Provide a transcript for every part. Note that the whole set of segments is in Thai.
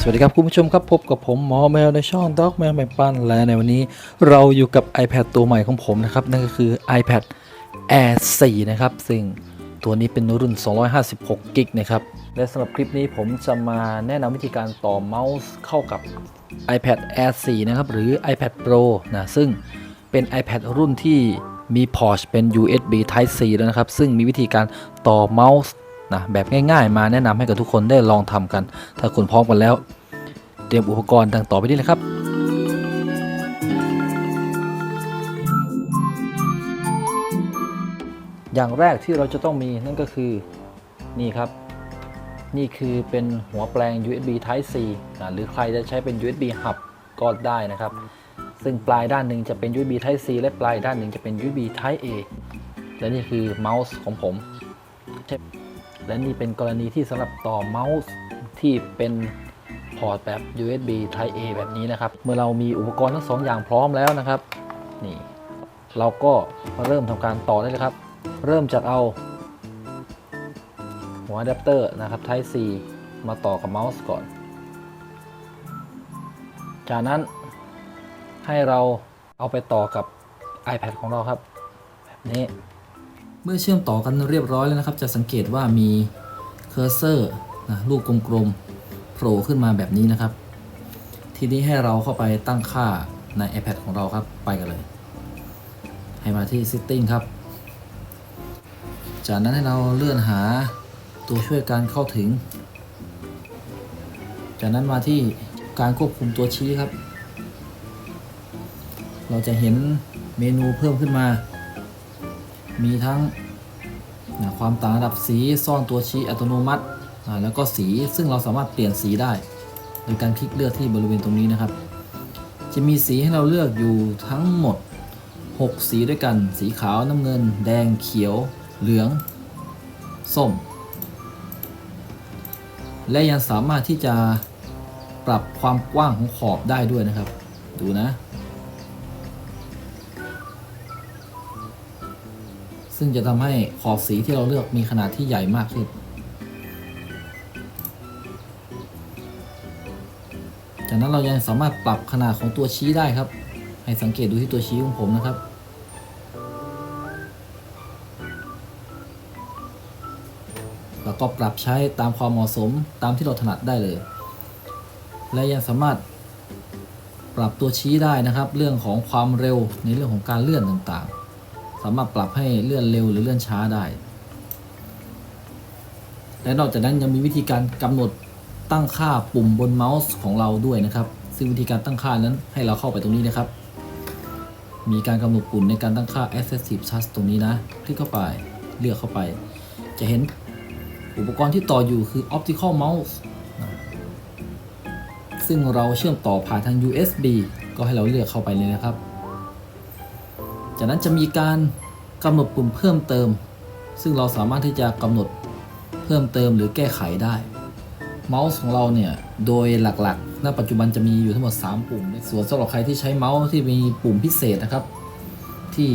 สวัสดีครับคุณผู้ชมครับพบกับผมหมอแมวในช่อง Dog แมวแบ่งปันและในวันนี้เราอยู่กับ iPad ตัวใหม่ของผมนะครับ นั่นก็คือ iPad Air 4 นะครับ ซึ่งตัวนี้เป็นรุ่น 256 กิกนะครับ และสำหรับคลิปนี้ผมจะมาแนะนำวิธีการต่อเมาส์เข้ากับ iPad Air 4 นะครับ หรือ iPad Pro นะซึ่ง เป็น iPad รุ่นที่มีพอร์ตเป็น USB Type C แล้วนะครับ ซึ่งมีวิธีการต่อเมาส์นะแบบง่ายๆ มาแนะนำให้กับทุกคนได้ลองทำกัน ถ้าคุณพร้อมกันแล้ว เตรียมอุปกรณ์ดังต่อไปนี้เลยครับอย่างแรกที่เราจะต้องมีนั่นก็คือนี่ครับ นี่คือเป็นหัวแปลง USB Type C นะหรือใครจะใช้เป็น USB Hub ก็ได้นะครับ ซึ่งปลายด้านหนึ่งจะเป็น USB Type C และปลายด้านหนึ่งจะเป็น USB Type A และนี่คือเมาส์ของผมและนี่เป็นกรณีที่สำหรับต่อเมาส์ที่เป็นพอร์ตแบบ USB Type A แบบนี้นะครับ เมื่อเรามีอุปกรณ์ทั้งสองอย่างพร้อมแล้วนะครับ นี่ เราก็มาเริ่มทำการต่อได้เลยครับ เริ่มจากเอา หัวอะแดปเตอร์นะครับ Type C มาต่อกับเมาส์ก่อน จากนั้น ให้เราเอาไปต่อกับ iPad ของเราครับ แบบนี้ เมื่อเชื่อมต่อกันเรียบร้อยแล้วนะครับ จะสังเกตว่ามีเคอร์เซอร์นะรูปกลมๆโผล่ขึ้นมาแบบนี้นะครับ ทีนี้ให้เราเข้าไปตั้งค่าใน iPad ของเราครับไปกันเลย ให้มาที่ Setting ครับ จากนั้นให้เราเลื่อนหาตัวช่วยการเข้าถึง จากนั้นมาที่การควบคุมตัวชี้ครับ เราจะเห็นเมนูเพิ่มขึ้นมา มีทั้งนะความต่างระดับสีซ่อนตัวชี้อัตโนมัติ แล้วก็สีซึ่งเราสามารถเปลี่ยนสีได้ โดยการคลิกเลือกที่บริเวณตรงนี้นะครับ จะมีสีให้เราเลือกอยู่ทั้งหมด 6 สีด้วยกัน สีขาวน้ำเงิน แดงเขียว เหลือง ส้ม และยังสามารถที่จะปรับความกว้างของขอบได้ด้วยนะครับ ดูนะ ซึ่งจะทำให้ขอบสีที่เราเลือกมีขนาดที่ใหญ่มากขึ้น จากนั้นเรายังสามารถปรับขนาดของตัวชี้ได้ครับ ให้สังเกตดูที่ตัวชี้ของผมนะครับแล้วก็ปรับใช้ตามความเหมาะสมตามที่เราถนัดได้เลย และยังสามารถปรับตัวชี้ได้นะครับ เรื่องของความเร็วในเรื่องของการเลื่อนต่างๆ สามารถปรับให้เลื่อนเร็วหรือเลื่อนช้าได้ และนอกจากนั้นยังมีวิธีการกำหนดตั้งค่าปุ่มบนเมาส์ของเราด้วยนะครับ ซึ่งวิธีการตั้งค่านั้นให้เราเข้าไปตรงนี้นะครับ มีการกำหนดปุ่มในการตั้งค่า Accessive Touch ตรงนี้นะ คลิกเข้าไปเลือกเข้าไป จะเห็นอุปกรณ์ที่ต่ออยู่คือ Optical Mouse ซึ่งเราเชื่อมต่อผ่านทาง USB ก็ให้เราเลือกเข้าไปเลยนะครับ จากนั้นจะมีการกำหนดปุ่มเพิ่มเติม ซึ่งเราสามารถที่จะกำหนดเพิ่มเติมหรือแก้ไขได้ เมาส์ของเราเนี่ยโดยหลักๆ ณ ปัจจุบันจะมีอยู่ทั้งหมด 3 ปุ่ม ส่วนสำหรับใครที่ใช้เมาส์ที่มีปุ่มพิเศษนะครับ ที่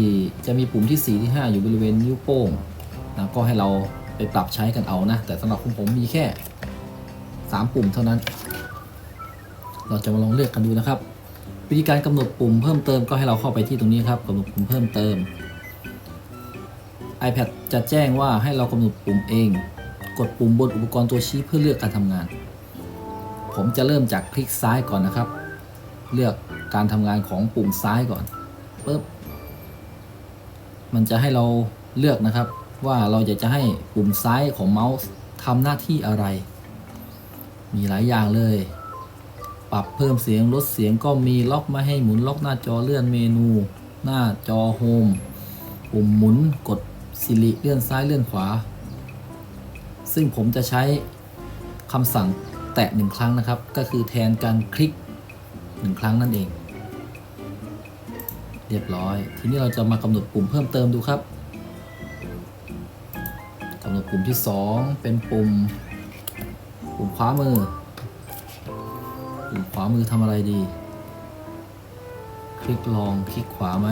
จะมีปุ่มที่ 4 ที่ 5 อยู่บริเวณนิ้วโป้งนะก็ให้เราไปปรับใช้กันเอานะ แต่สำหรับของผมมีแค่ 3 ปุ่มเท่านั้น เราจะมาลองเลือกกันดูนะครับ วิธีการกำหนดปุ่มเพิ่มเติมก็ให้เราเข้าไปที่ตรงนี้ครับกำหนดปุ่มเพิ่มเติม iPad จะแจ้งว่าให้เรากำหนดปุ่มเอง กดปุ่มบนอุปกรณ์ตัวชี้เพื่อเลือกการทำงาน ผมจะเริ่มจากคลิกซ้ายก่อนนะครับ เลือกการทำงานของปุ่มซ้ายก่อนปึ๊บมันจะให้เราเลือกนะครับว่าเราอยากจะให้ปุ่มซ้ายของเมาส์ทำหน้าที่อะไร มีหลายอย่างเลย ปรับเพิ่มเสียงลดเสียงก็มีล็อกไม่ให้หมุนล็อกหน้าจอเลื่อนเมนู หน้าจอโฮมปุ่มหมุนกดสิริเลื่อนซ้ายเลื่อนขวา ซึ่งผมจะใช้คำสั่งแตะหนึ่งครั้งนะครับ ก็คือแทนการคลิกหนึ่งครั้งนั่นเอง เรียบร้อย ทีนี้เราจะมากำหนดปุ่มเพิ่มเติมดูครับกำหนดปุ่มที่ 2 เป็นปุ่ม ปุ่มขวามือ ปุ่มขวามือทำอะไรดี คลิกลองคลิกขวาไหม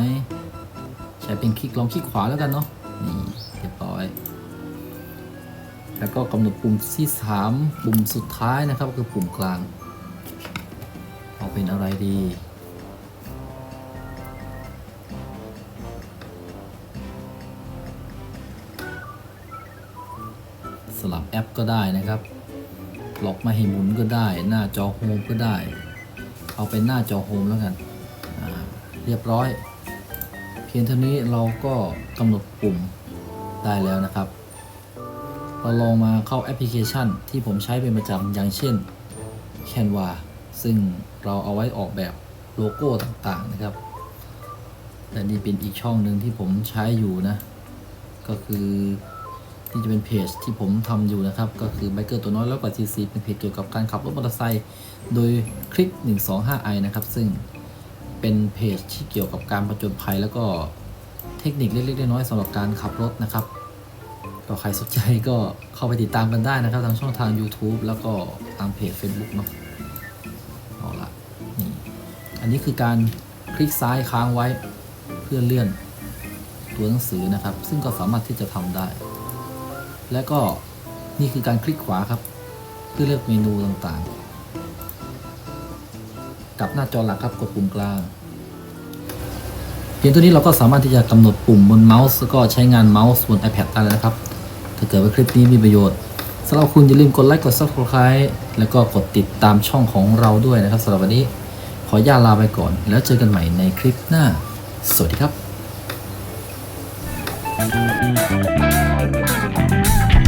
ใช้เป็นคลิกลองคลิกขวาแล้วกันเนาะ นี่เรียบร้อย แล้วก็กำหนดปุ่มที่ 3 ปุ่มสุดท้ายนะครับคือปุ่มกลาง เอาเป็นอะไรดีสลับแอปก็ได้นะครับ ล็อกม่ให้หมุนก็ได้ หน้าจอโฮมก็ได้ เอาเป็นหน้าจอโฮมแล้วกันเรียบร้อย เพียงเท่านี้เราก็กำหนดปุ่มได้แล้วนะครับ เราลองมาเข้าแอปพลิเคชันที่ผมใช้เป็นประจำอย่างเช่น Canva ซึ่งเราเอาไว้ออกแบบโลโก้ต่างๆนะครับและนี่เป็นอีกช่องหนึ่งที่ผมใช้อยู่นะ ก็คือ ที่จะเป็นเพจที่ผมทำอยู่นะครับ ก็คือ Biker ตัวน้อยแล้วกว่า CC เป็นเพจเกี่ยวกับการขับรถมอเตอร์ไซค์โดยคลิก 125i นะครับ ซึ่งเป็นเพจที่เกี่ยวกับการประจนภัย แล้วก็เทคนิคเล็กๆน้อยๆสำหรับการขับรถนะครับก็ใครสนใจก็เข้าไปติดตามกันได้นะครับทางช่องทาง YouTube แล้วก็ทางเพจ Facebook เนาะเอาละนี่อันนี้คือการคลิกซ้ายค้างไว้เพื่อเลื่อนตัวหนังสือนะครับ ซึ่งก็สามารถที่จะทำได้ และก็นี่คือการคลิกขวาครับ เพื่อเลือกเมนูต่างๆ กับหน้าจอหลักครับกดปุ่มกลางเพียงตัวนี้เราก็สามารถที่จะกำหนดปุ่มบนเมาส์แล้วก็ใช้งานเมาส์บน iPad ได้แล้วนะครับ ถ้าเกิดว่าคลิปนี้มีประโยชน์สำหรับคุณอย่าลืมกดไลค์กด Subscribe แล้วก็กดติดตามช่องของเราด้วยนะครับสำหรับวันนี้ ขออนุญาตลาไปก่อน แล้วเจอกันใหม่ในคลิปหน้า สวัสดีครับ Yeah.